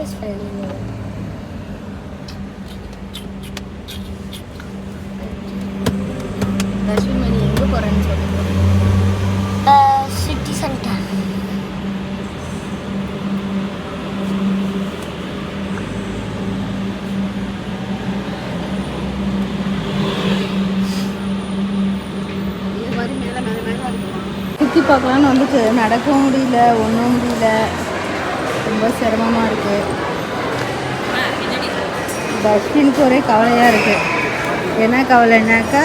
PS five Dharshini நீ எங்கே போகிறேன்னு சொல்லுங்க சிட்டி சென்டர் சுற்றி பார்க்கலான்னு வந்துட்டு நடக்கவும் முடியல ஒன்றும் முடியல. ரொம்ப சிரமமாக இருக்குது தர்ஷினுக்கு ஒரே கவலையாக இருக்குது என்ன கவலைனாக்கா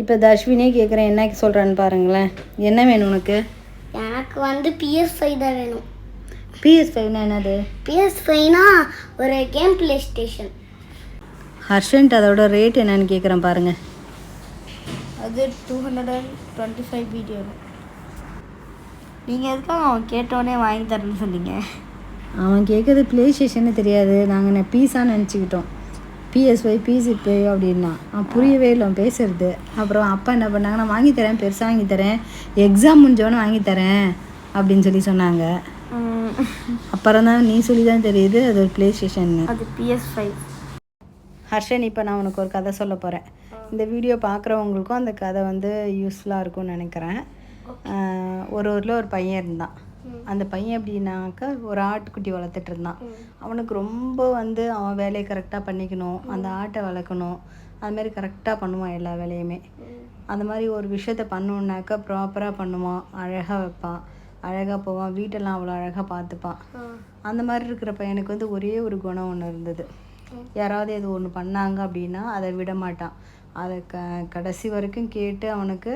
இப்போ தர்ஷினியே கேட்குறேன் என்ன சொல்கிறான்னு பாருங்களேன். என்ன வேணும் உனக்கு? எனக்கு வந்து பிஎஸ் ஃபைவ் தான் வேணும். பிஎஸ் ஃபைவ்னா என்னது? பிஎஸ் ஃபைவ்னா ஒரு கேம் பிளே ஸ்டேஷன் ஹர்ஷன்ட் அதோட ரேட் என்னன்னு கேட்குறேன் பாருங்கள் அது two hundred and twenty five video நீங்கள் எதுக்காக அவன் கேட்டோடனே வாங்கி தரேன்னு சொன்னீங்க? அவன் கேட்குறது ப்ளே ஸ்டேஷன்னு தெரியாது. நாங்கள் என்ன பீஸான்னு நினச்சிக்கிட்டோம். பிஎஸ்ஒய் பிசி பே அப்படின்னா அவன் புரியவே இல்லை அவன் பேசுறது. அப்புறம் அப்பா என்ன பண்ணாங்க நான் வாங்கி தரேன் பெருசாக வாங்கி தரேன். எக்ஸாம் முடிஞ்சவொடனே வாங்கி தரேன் அப்படின்னு சொல்லி சொன்னாங்க. அப்புறம் தான் நீ சொல்லி தான் தெரியுது அது ஒரு ப்ளே ஸ்டேஷன்னு அது பிஎஸ் ஃபைவ் ஹர்ஷன் இப்போ நான் உனக்கு ஒரு கதை சொல்ல போகிறேன் இந்த வீடியோ பார்க்குறவங்களுக்கும் அந்த கதை வந்து யூஸ்ஃபுல்லாக இருக்கும்னு நினைக்கிறேன். ஒரு ஊரில் ஒரு பையன் இருந்தான். அந்த பையன் எப்படின்னாக்கா ஒரு ஆட்டுக்குட்டி வளர்த்துட்டு இருந்தான் அவனுக்கு ரொம்ப வந்து அவன் வேலையை கரெக்டாக பண்ணிக்கணும் அந்த ஆட்டை வளர்க்கணும். அது மாதிரி கரெக்டாக பண்ணுவான் எல்லா வேலையுமே. அந்த மாதிரி ஒரு விஷயத்த பண்ணோன்னாக்கா ப்ராப்பராக பண்ணுவான் அழகாக வைப்பான் அழகாக போவான் வீட்டெல்லாம் அவ்வளோ அழகாக பார்த்துப்பான். அந்த மாதிரி இருக்கிற பையனுக்கு வந்து ஒரே ஒரு குணம் ஒன்று இருந்தது. யாராவது எது ஒன்று பண்ணாங்க அப்படின்னா அதை விட மாட்டான். அதை க கடைசி வரைக்கும் கேட்டு அவனுக்கு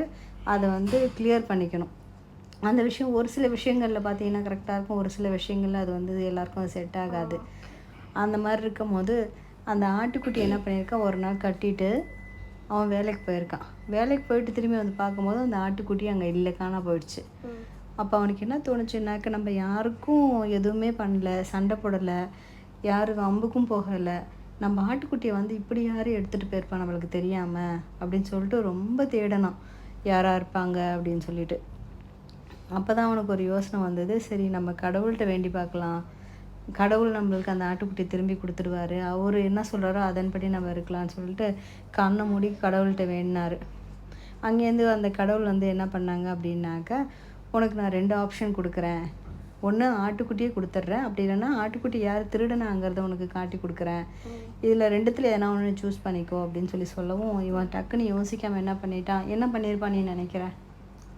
அதை வந்து கிளியர் பண்ணிக்கணும். அந்த விஷயம் ஒரு சில விஷயங்களில் பார்த்தீங்கன்னா கரெக்டாக இருக்கும். ஒரு சில விஷயங்களில் அது வந்து எல்லாருக்கும் செட் ஆகாது. அந்த மாதிரி இருக்கும் போது அந்த ஆட்டுக்குட்டி என்ன பண்ணியிருக்கான் ஒரு நாள் கட்டிட்டு அவன் வேலைக்கு போயிருக்கான். வேலைக்கு போயிட்டு திரும்பி வந்து பார்க்கும்போது அந்த ஆட்டுக்குட்டி அங்கே இல்லை காணா போயிடுச்சு. அப்போ அவனுக்கு என்ன தோணுச்சுன்னாக்க நம்ம யாருக்கும் எதுவுமே பண்ணல சண்டை போடலை யாரும் அம்புக்கும் போகலை. நம்ம ஆட்டுக்குட்டியை வந்து இப்படி யாரும் எடுத்துகிட்டு போயிருப்பா? நம்மளுக்கு தெரியாமல் அப்படின்னு சொல்லிட்டு ரொம்ப தேடினான் யாரா இருப்பாங்க? அப்படின்னு சொல்லிட்டு. அப்போ தான் அவனுக்கு ஒரு யோசனை வந்தது. சரி நம்ம கடவுள்கிட்ட வேண்டி பார்க்கலாம். கடவுள் நம்மளுக்கு அந்த ஆட்டுக்குட்டி திரும்பி கொடுத்துடுவார். அவர் என்ன சொல்கிறாரோ அதன்படி நம்ம இருக்கலாம்னு சொல்லிட்டு கண்ணை மூடி கடவுள்கிட்ட வேண்டினார். அங்கேருந்து அந்த கடவுள் வந்து என்ன பண்ணாங்க அப்படின்னாக்கா உனக்கு நான் ரெண்டு ஆப்ஷன் கொடுக்குறேன். ஒன்று ஆட்டுக்குட்டியே கொடுத்துட்றேன். அப்படி இல்லைன்னா ஆட்டுக்குட்டி யார் திருடனாங்கிறத உனக்கு காட்டி கொடுக்குறேன். இதில் ரெண்டுத்தில் எதனா ஒன்று சூஸ் பண்ணிக்கோ அப்படின்னு சொல்லி சொல்லவும் இவன் டக்குன்னு யோசிக்காமல் என்ன பண்ணிட்டான். என்ன பண்ணியிருப்பான் நீ நினைக்கிறேன்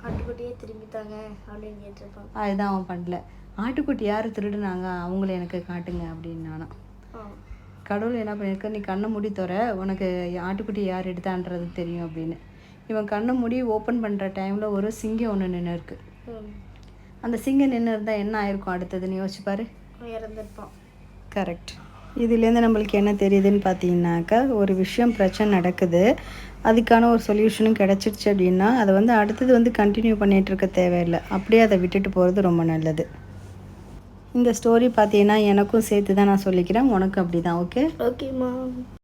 ஆட்டுக்குட்டியே திரும்பி தாங்க அப்படின்னு கேட்டிருப்பான் அதுதான் அவன் பண்ணல. ஆட்டுக்குட்டி யார் திருடுனாங்க? அவங்கள எனக்கு காட்டுங்க அப்படின்னு நானும். கடவுள் என்ன பண்ணியிருக்க நீ கண்ணை மூடி தர உனக்கு ஆட்டுக்குட்டி யார் எடுத்தான்றது தெரியும் அப்படின்னு. இவன் கண்ணை மூடி ஓப்பன் பண்ணுற டைமில் ஒரு சிங்கம் ஒன்று நின்று இருக்கு அந்த சிங்கம் நின்று இருந்தால் என்ன ஆயிருக்கும்? அடுத்ததுன்னு யோசிச்சு பாரு. இறந்துருப்பான். கரெக்ட் இதுலேருந்து நம்மளுக்கு என்ன தெரியுதுன்னு பார்த்தீங்கன்னாக்கா ஒரு விஷயம் பிரச்சனை நடக்குது. அதுக்கான ஒரு சொல்யூஷனும் கிடச்சிருச்சு அப்படின்னா அதை வந்து அடுத்தது வந்து கண்டினியூ பண்ணிகிட்டு இருக்க தேவையில்லை. அப்படியே அதை விட்டுட்டு போகிறது ரொம்ப நல்லது. இந்த ஸ்டோரி பார்த்தீங்கன்னா எனக்கும் சேர்த்து தான் நான் சொல்லிக்கிறேன். உனக்கும் அப்படி தான் ஓகே ஓகேம்மா